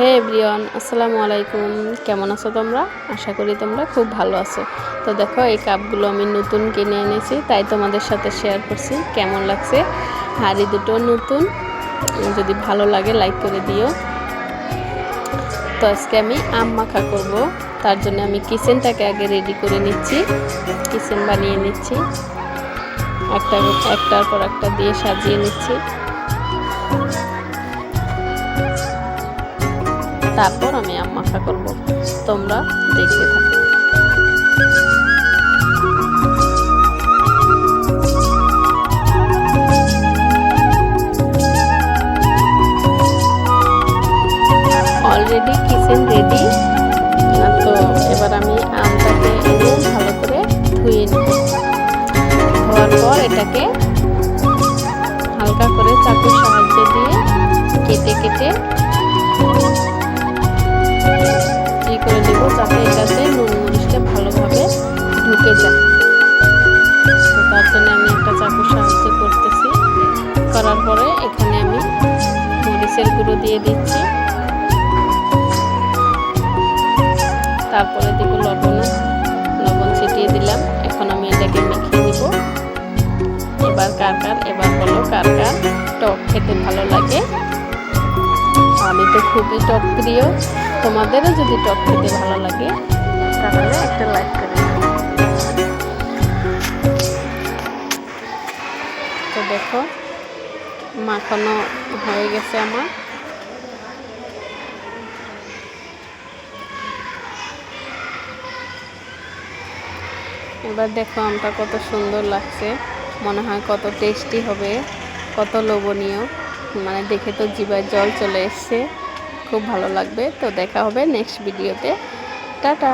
হে everyone, আসসালামু আলাইকুম। কেমন আছো তোমরা? আশা করি তোমরা খুব ভালো আছো। তো দেখো, এই কাপগুলো আমি নতুন কিনে এনেছি, তাই তোমাদের সাথে শেয়ার করছি। কেমন লাগছে? হাড়ি দুটো নতুন। যদি ভালো লাগে লাইক করে দিও। তো আজকে আমি আম মাখা করব। তার জন্য আমি কিচেনটাকে আগে রেডি করে নিচ্ছি। কিচেন বানিয়ে নিচ্ছি। একটা একটার পর একটা দিয়ে সাজিয়ে নিচ্ছি। তারপর আমি আম করব তোমরা দেখতে থাকো। অলরেডি কিচেন রেডি তো এবার আমি আমটাকে ভালো করে ধুয়ে নেব ধোয়ার পর এটাকে হালকা করে চাকুর সাহায্য দিয়ে যায় তো তার জন্য আমি একটা চাকুর সাহায্য করতেছি। করার পরে এখানে আমি মরিচের গুঁড়ো দিয়ে দিচ্ছি। তারপরে দিব লবণ লবণ ছিটিয়ে দিলাম। এখন আমি এটাকে মেখে দিব এবার কার কার, এবার বলো কার কার টক খেতে ভালো লাগে। আমি তো খুবই টক প্রিয়। তোমাদেরও যদি টক খেতে ভালো লাগে, তাহলে একটা লাইক করে দেখো। মাখানো হয়ে গেছে আমার। এবার দেখো আমটা কত সুন্দর লাগছে। মনে হয় কত টেস্টি হবে, কত লোভনীয়। মানে দেখে তো জিবার জল চলে এসছে। খুব ভালো লাগবে। তো দেখা হবে নেক্সট ভিডিওতে টাটা!